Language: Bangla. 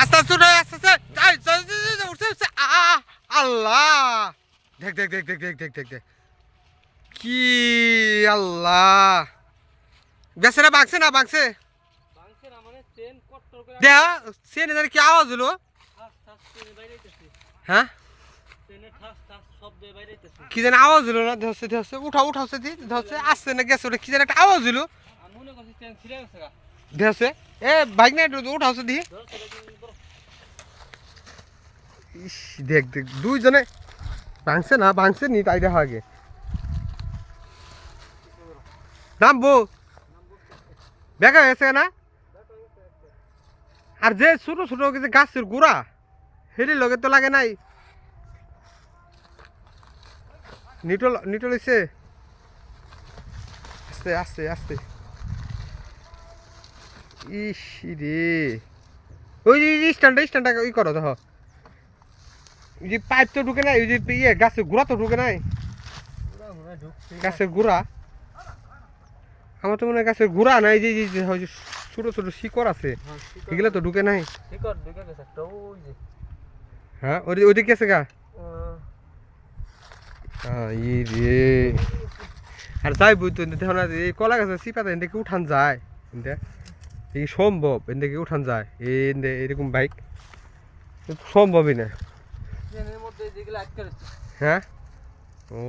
আস্তে আস্তে উঠে আস্তে আস্তে। উঠছে উঠছে। আল্লাহ। দেখ দেখ দেখ দেখ দেখ দেখ দেখ দেখ। কি আল্লাহ। গেছে না বাঁকছে না বাঁকছে মানে দেখ সে না কি আওয়াজ হলো? হ্যাঁ? কি যেন আওয়াজ হলো না ধরছে ধরছে উঠা উঠাচ্ছে দি ধরছে আসছে না গেছে ওটা। কি যেন একটা আওয়াজ হলো। ধরছে। এ বাইক না একটু উঠাচ্ছে দি। ইস, দেখ দেখ, দুইজনে ভাঙছে না, ভাঙছে নি, তাই দেখা আগে। নামবো? দেখা গেছে না? আর যে ছোট ছোট যে গাছের গোড়া হেরি লগে তো লাগে নাই। নিটল নিটল হইছে? আস্তে আস্তে আস্তে। ইস রে। ওই স্ট্যান্ডটা স্ট্যান্ডটা ই করো, দেখো। ওই যে পাইপ তো ঢুকে নাই ওই যে ইয়ে গাছের গুড়া তো ঢুকে নাই। গাছের গুড়া। আমার তো মনে হয় গাছের গুড়া নাই যে ছোট ছোট শিকড় আছে। হ্যাঁ এগুলো তো ঢুকে নাই। হ্যাঁ ওই ওইদিকে গেছে গা? ই রে। আর যাই বই তো দেখো না এই কলা গাছের চিপাতে এদিকে উঠান যায়। এই সম্ভব এদিকে উঠান যায়। এই এরকম বাইক। সম্ভবই না। ট্রেনের মধ্যে যেগুলো আটকে রয়েছে হ্যাঁ? ও।